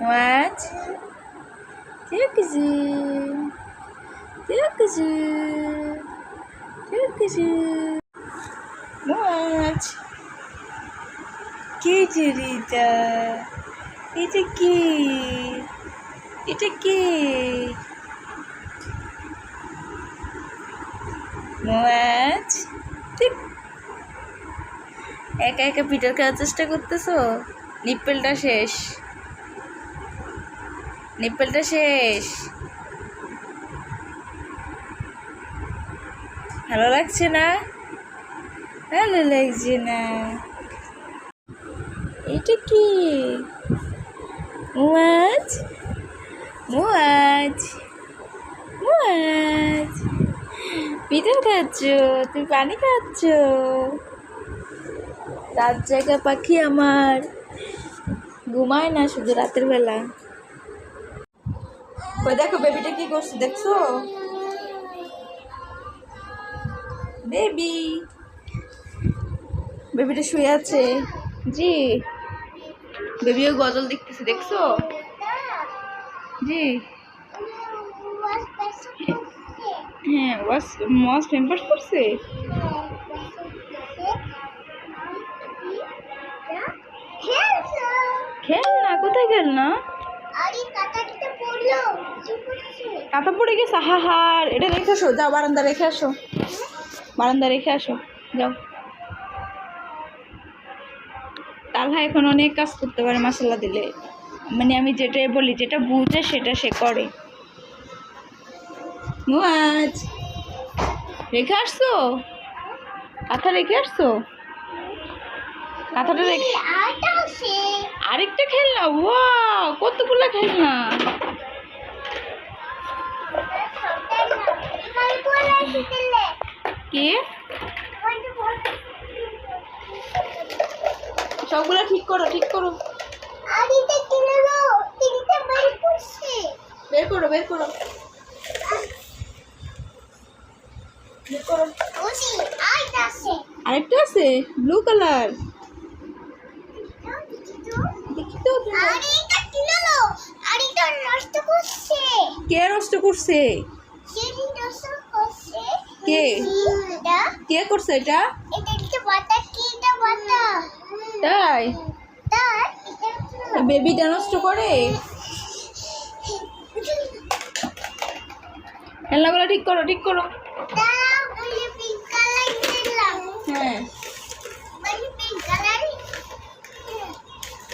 মাছ দেখছি দেখছি দেখছি মাছ কে যে রিতা এটা কি এটা কি মাছ ঠিক একা একা পিটার খাওয়ার চেষ্টা করতেছো? নিপ্পেলটা শেষ। নিপ্পেলটা শেষ। ভালো লাগছে না? ভালো লাগছে না। এটা কি? মাছ মাছ মাছ পিঠে খাচ্ছ? তুমি পানি খাচ্ছ? রাত জায়গা পাখি আমার। ঘুমায় না শুধু রাতের বেলা। ওই দেখো বেবিটা কি করছে, দেখছ? বেবি বেবিটা শুয়ে আছে। জি। বেবিও গজল দেখতেছে, দেখছ? জি। হ্যাঁ ওয়াশ মস পেম্পার্স করছে? খেল না, কোথায় কাঁথা পড়ে গেছে? হা এটা রেখে আসো, যাও, বারান্দা রেখে আসো। বারান্দা রেখে আসো, যাও। তালহা এখন অনেক কাজ করতে পারে মশলা দিলে। মানে আমি যেটাই বলি, যেটা বুঝে সেটা সে করে। মুয়াজ, রেখে আসছো? কাঁথা রেখে আসছো? কাঁথাটা রেখে আরেকটা খেলনা ওয়া কতগুলো খেলনা। কে? সবগুলো ঠিক করো ঠিক করো। বের করো বের করো। আরেকটা আছে ব্লু কালার। কে নষ্ট করছে? কে কে? করছে এটা? তাই? বেবিটা নষ্ট করে? খেলনাগুলো ঠিক করো ঠিক করো।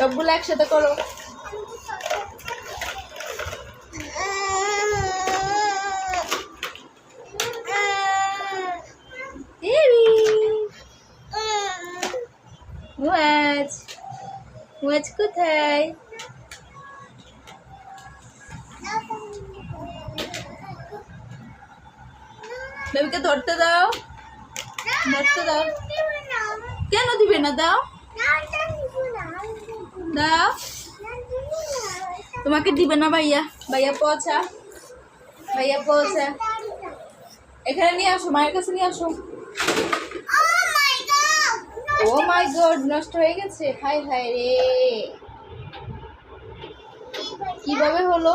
সবগুলো একসাথে করো। মুয়াজ। মুয়াজ কোথায়? বেবিকে ধরতে দাও। ধরতে দাও। কেন দিবে না দাও? দাও। তোমাকে দিবে না ভাইয়া? ভাইয়া পচা ভাইয়া পচা এখানে নিয়ে আসো, মায়ের কাছে নিয়ে আসো। ও মাই গড, নষ্ট হয়ে গেছে। হাই হাই রে। কীভাবে হলো?